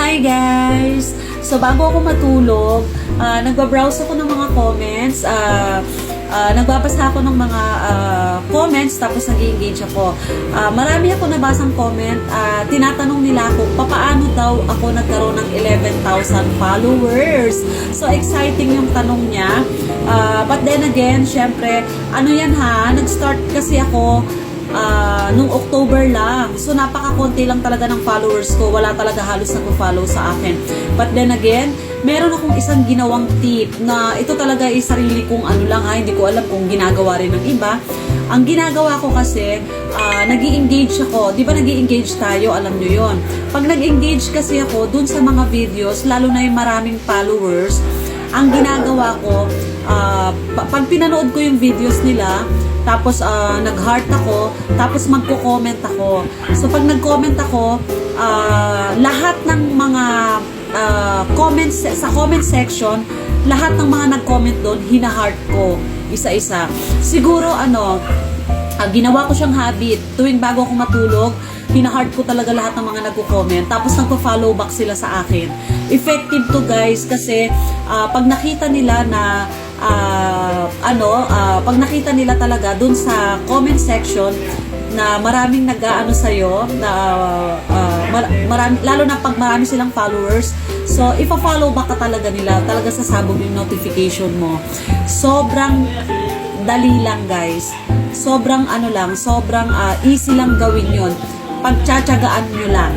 Hi guys! So bago ako matulog, ah, nagbabrowse ako ng mga comments, ah, ah, nagbabasa ako ng mga ah, comments tapos nag-engage ako. Ah, marami ako nabasang comment, ah, tinatanong nila ako, papaano daw ako nagkaroon ng 11,000 followers? So exciting yung tanong niya. Ah, but then again, syempre, ano yan ha, nag-start kasi ako ah, nung October lang. So, napaka-konti lang talaga ng followers ko. Wala talaga halos nagpo-follow sa akin. But then again, meron akong isang ginawang tip na ito talaga ay sarili kong ano lang ha. Hindi ko alam kung ginagawa rin ng iba. Ang ginagawa ko kasi, uh, nag engage ako. Di ba nag engage tayo? Alam nyo yon Pag nag-engage kasi ako dun sa mga videos, lalo na yung maraming followers, ang ginagawa ko, uh, pag pinanood ko yung videos nila, tapos uh, nag-heart ako, tapos magko-comment ako. So pag nag-comment ako, uh, lahat ng mga uh, comments sa comment section, lahat ng mga nag-comment doon, hina-heart ko isa-isa. Siguro ano, uh, ginawa ko siyang habit. Tuwing bago ako matulog, hina-heart ko talaga lahat ng mga nagko-comment. Tapos nagpo-follow back sila sa akin. Effective to guys kasi uh, pag nakita nila na uh, ano, uh, pag nakita nila talaga dun sa comment section na maraming nag-aano sa'yo, na uh, mar- marami, lalo na pag marami silang followers, so ipa-follow back ka talaga nila, talaga sasabog yung notification mo. Sobrang dali lang guys. Sobrang ano lang, sobrang uh, easy lang gawin yon Pagtsatsagaan nyo lang.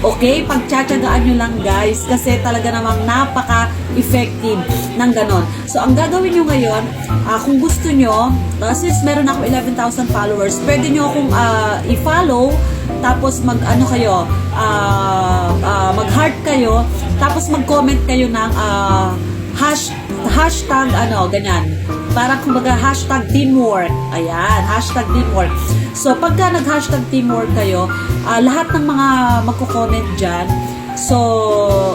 Okay? Pagtsatsagaan nyo lang guys kasi talaga namang napaka-effective ng ganon. So, ang gagawin nyo ngayon, uh, kung gusto nyo, uh, since meron ako 11,000 followers, pwede nyo akong uh, i-follow tapos mag ano kayo uh, uh, mag heart kayo tapos mag comment kayo ng uh, hash, hashtag ano ganyan para kumbaga hashtag teamwork ayan hashtag teamwork So, pagka nag-hashtag teamwork kayo, uh, lahat ng mga magko-comment dyan, so,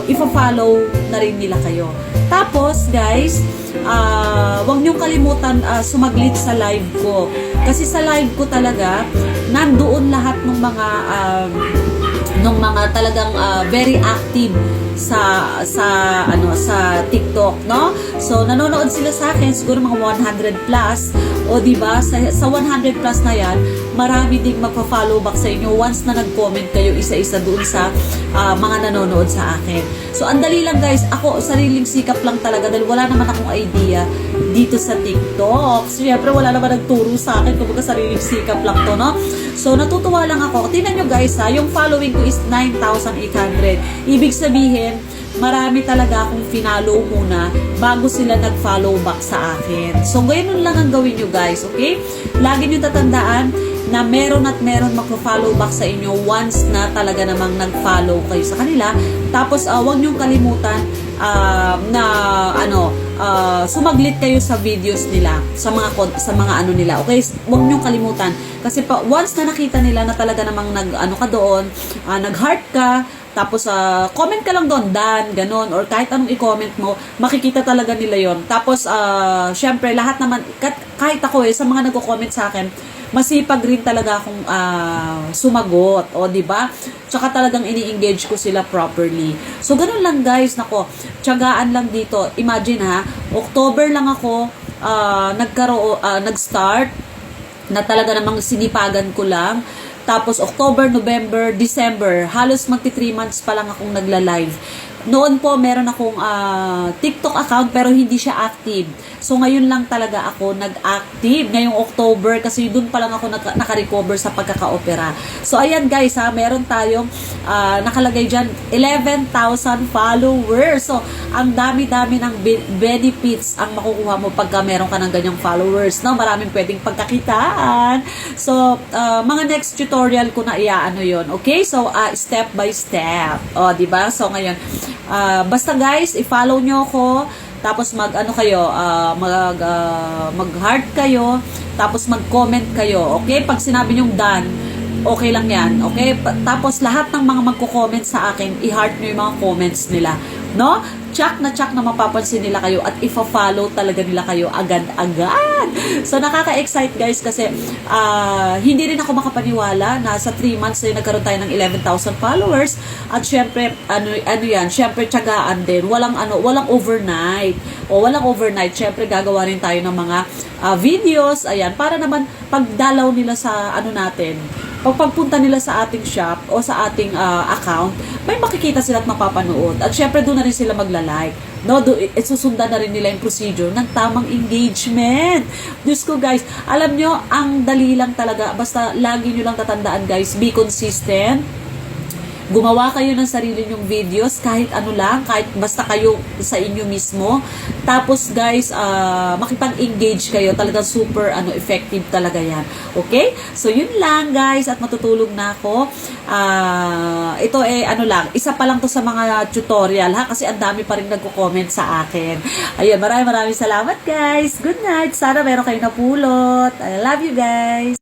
ifa-follow na rin nila kayo. Tapos, guys, uh, huwag niyong kalimutan uh, sumaglit sa live ko. Kasi sa live ko talaga, nandoon lahat ng mga um, ng mga talagang uh, very active sa sa ano sa TikTok, no? So nanonood sila sa akin siguro mga 100 plus o di ba sa, sa 100 plus na 'yan, marami ding magpa-follow back sa inyo once na nag-comment kayo isa-isa doon sa uh, mga nanonood sa akin. So ang dali lang guys, ako sariling sikap lang talaga dahil wala naman akong idea dito sa TikTok. Siyempre wala naman nagturo sa akin kung sariling sikap lang to, no? So natutuwa lang ako. Tingnan nyo guys ha, yung following ko is 9,800. Ibig sabihin, marami talaga akong finalo muna bago sila nag-follow back sa akin. So, ganyan lang ang gawin nyo guys, okay? Lagi nyo tatandaan na meron at meron magpo-follow back sa inyo once na talaga namang nag-follow kayo sa kanila. Tapos, uh, huwag nyo kalimutan uh, na ano, uh, sumaglit kayo sa videos nila, sa mga sa mga ano nila. Okay, huwag niyo kalimutan kasi pa once na nakita nila na talaga namang nag ano ka doon, uh, nag-heart ka, tapos uh, comment ka lang doon, dan, ganon, or kahit anong i-comment mo, makikita talaga nila yon Tapos, uh, syempre, lahat naman, kahit ako eh, sa mga nagko-comment sa akin, masipag rin talaga akong uh, sumagot. O, di ba? Tsaka talagang ini-engage ko sila properly. So, ganun lang guys. Nako, tiyagaan lang dito. Imagine ha, October lang ako uh, nagkaro uh, nag-start na talaga namang sinipagan ko lang. Tapos October, November, December, halos magti 3 months pa lang akong nagla-live. Noon po meron akong uh, TikTok account pero hindi siya active. So ngayon lang talaga ako nag-active ngayong October kasi doon pa lang ako naka- naka-recover sa pagkaka-opera. So ayan guys ha, meron tayong uh, nakalagay diyan 11,000 followers. So ang dami-dami ng benefits ang makukuha mo pagka meron ka ng ganyang followers. No? Maraming pwedeng pagkakitaan. So uh, mga next tutorial ko na iaano 'yon. Okay? So uh, step by step. O, di ba? So ngayon Uh, basta guys, i-follow nyo ako. Tapos mag ano kayo, uh, mag uh, mag-heart kayo, tapos mag-comment kayo. Okay? Pag sinabi niyo done, okay lang 'yan. Okay? Tapos lahat ng mga magko-comment sa akin, i-heart niyo yung mga comments nila. No? Check na check na mapapansin nila kayo at ifa-follow talaga nila kayo agad-agad. So, nakaka-excite guys kasi ah, hindi rin ako makapaniwala na sa 3 months na nagkaroon tayo ng 11,000 followers at syempre, ano, ano yan, syempre tiyagaan din. Walang, ano, walang overnight. O walang overnight. Syempre, gagawa rin tayo ng mga ah, videos. Ayan, para naman pagdalaw nila sa ano natin, pag pagpunta nila sa ating shop o sa ating ah, account, may makikita sila at mapapanood. At syempre doon na rin sila magla-like. No, do, eh, susundan na rin nila yung procedure ng tamang engagement. Diyos ko guys, alam nyo, ang dali lang talaga. Basta lagi nyo lang tatandaan guys, be consistent gumawa kayo ng sarili nyong videos kahit ano lang, kahit basta kayo sa inyo mismo. Tapos guys, ah, makipag-engage kayo, talaga super ano effective talaga 'yan. Okay? So yun lang guys at matutulog na ako. Ah, ito eh ano lang, isa pa lang to sa mga tutorial ha kasi ang dami pa rin nagko-comment sa akin. Ayun, maraming maraming salamat guys. Good night. Sana meron kayong napulot. I love you guys.